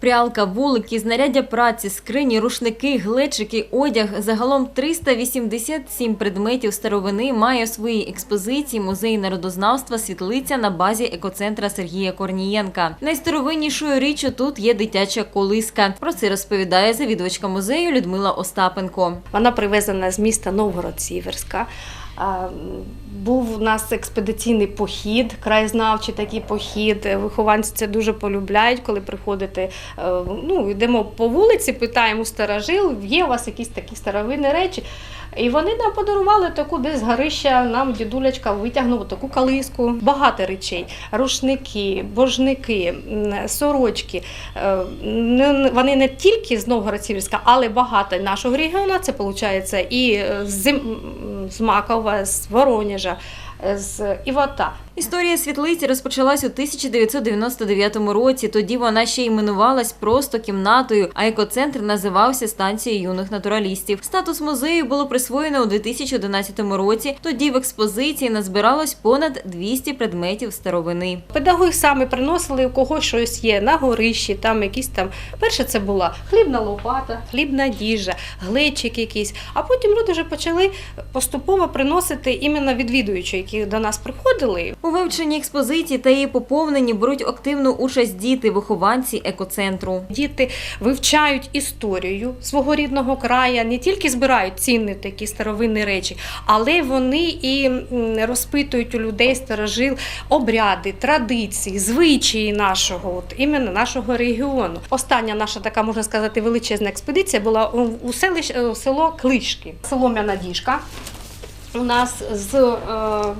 Прялка, вулики, знаряддя праці, скрині, рушники, глечики, одяг – загалом 387 предметів старовини має у своїй експозиції музей народознавства «Світлиця» на базі екоцентра Сергія Корнієнка. Найстаровиннішою річчю тут є дитяча колиска. Про це розповідає завідувачка музею Людмила Остапенко. Вона привезена з міста Новгород-Сіверська. Був у нас експедиційний похід, краєзнавчий такий похід. Вихованці це дуже полюбляють, коли приходите. е, Ну, йдемо по вулиці, питаємо старожил, є у вас якісь такі старовинні речі. І вони нам подарували таку десь з горища, нам дідулечка витягнув таку калиску. Багато речей: рушники, божники, сорочки. Е, Вони не тільки з Новгород-Сіверська, але багато нашого регіону. Це виходить і е, Зим- з Макова, з Воронежа, е, з Івота. Історія світлиці розпочалась у 1999 році. Тоді вона ще іменувалась просто кімнатою, а екоцентр називався станцією юних натуралістів. Статус музею було присвоєно у 2011 році. Тоді в експозиції назбиралось понад 200 предметів старовини. Педагоги самі приносили, у когось щось є на горищі, там якісь там. Перше це була хлібна лопата, хлібна діжа, глечик якийсь. А потім люди вже почали поступово приносити іменно відвідуючі, які до нас приходили. У вивченні експозиції та її поповненні беруть активну участь діти, вихованці екоцентру. Діти вивчають історію свого рідного краю, не тільки збирають цінні такі старовинні речі, але вони і розпитують у людей старожил обряди, традиції, звичаї нашого, от іменно нашого регіону. Остання наша така можна сказати величезна експедиція була у, селищ, село Клишки. Солом'яна діжка. У нас з е,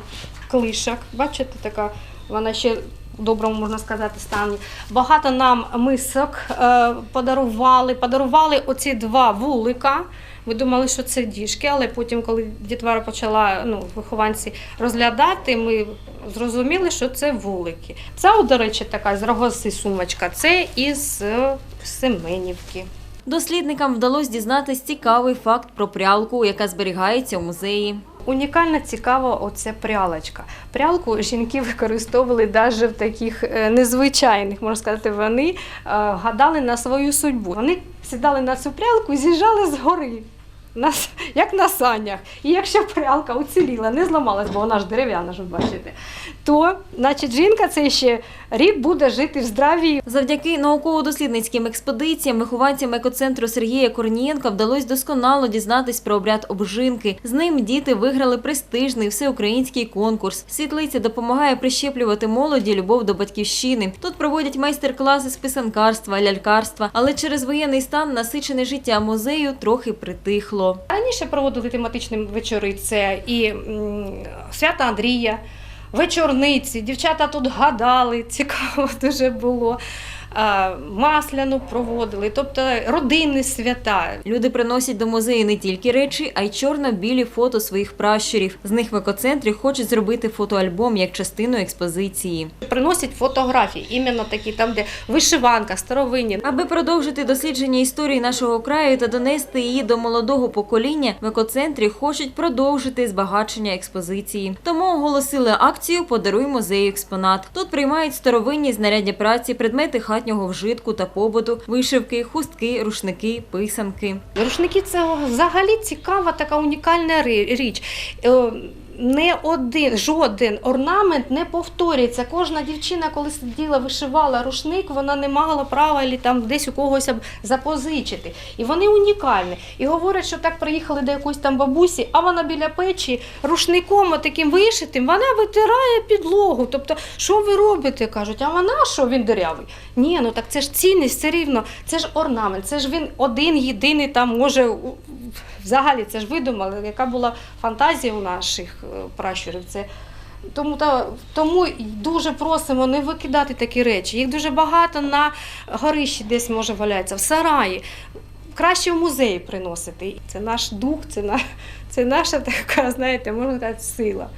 клишок, бачите, така вона ще в доброму можна сказати стані. Багато нам мисок е, подарували. Подарували оці два вулика. Ми думали, що це діжки, але потім, коли дітвара почала ну, вихованці розглядати, ми зрозуміли, що це вулики. Це, до речі, така з рогоси сумочка. Це із е, Семенівки. Дослідникам вдалося дізнатись цікавий факт про прялку, яка зберігається у музеї. Унікальна цікава оця прялочка. Прялку жінки використовували навіть в таких е, незвичайних, можна сказати, вони е, гадали на свою судьбу. Вони сідали на цю прялку з'їжджали з гори. На, як на санях. І якщо прялка уціліла, не зламалась, бо вона ж дерев'яна, ж ви бачите, то значить, жінка цей ще рік буде жити в здраві Завдяки науково-дослідницьким експедиціям вихованцям екоцентру Сергія Корнієнка вдалося досконало дізнатись про обряд обжинки. З ним діти виграли престижний всеукраїнський конкурс. Світлиця допомагає прищеплювати молоді любов до батьківщини. Тут проводять майстер-класи з писанкарства, лялькарства, але через воєнний стан насичене життя музею трохи притихло. Раніше проводили тематичні вечори. Це і свята Андрія, вечорниці. Дівчата тут гадали, цікаво дуже було. Масляну проводили, тобто родинні свята. Люди приносять до музею не тільки речі, а й чорно-білі фото своїх пращурів. З них в екоцентрі хочуть зробити фотоальбом як частину експозиції. Приносять фотографії, іменно такі, там, де вишиванка, старовинні. Аби продовжити дослідження історії нашого краю та донести її до молодого покоління, в екоцентрі хочуть продовжити збагачення експозиції. Тому оголосили акцію Подаруй музею експонат. Тут приймають старовинні знаряддя праці, предмети хатнього вжитку та побуту, вишивки, хустки, рушники, писанки. Рушники це взагалі цікава така унікальна річ. Не один, жоден орнамент не повторюється. Кожна дівчина, коли сиділа, вишивала рушник, вона не мала права і там десь у когось запозичити. І вони унікальні. І говорять, що так приїхали до якоїсь там бабусі, а вона біля печі рушником таким вишитим, вона витирає підлогу. Тобто, що ви робите? кажуть, а вона що він дирявий? Ні, ну так це ж цінність, все рівно, це ж орнамент, це ж він один єдиний там може. Взагалі, це ж видумали, яка була фантазія у наших е, пращурів. Це тому, та, тому дуже просимо не викидати такі речі. Їх дуже багато на горищі десь може валяється, в сараї. Краще в музеї приносити. Це наш дух, це, на, це наша така, знаєте, можна сказати, сила.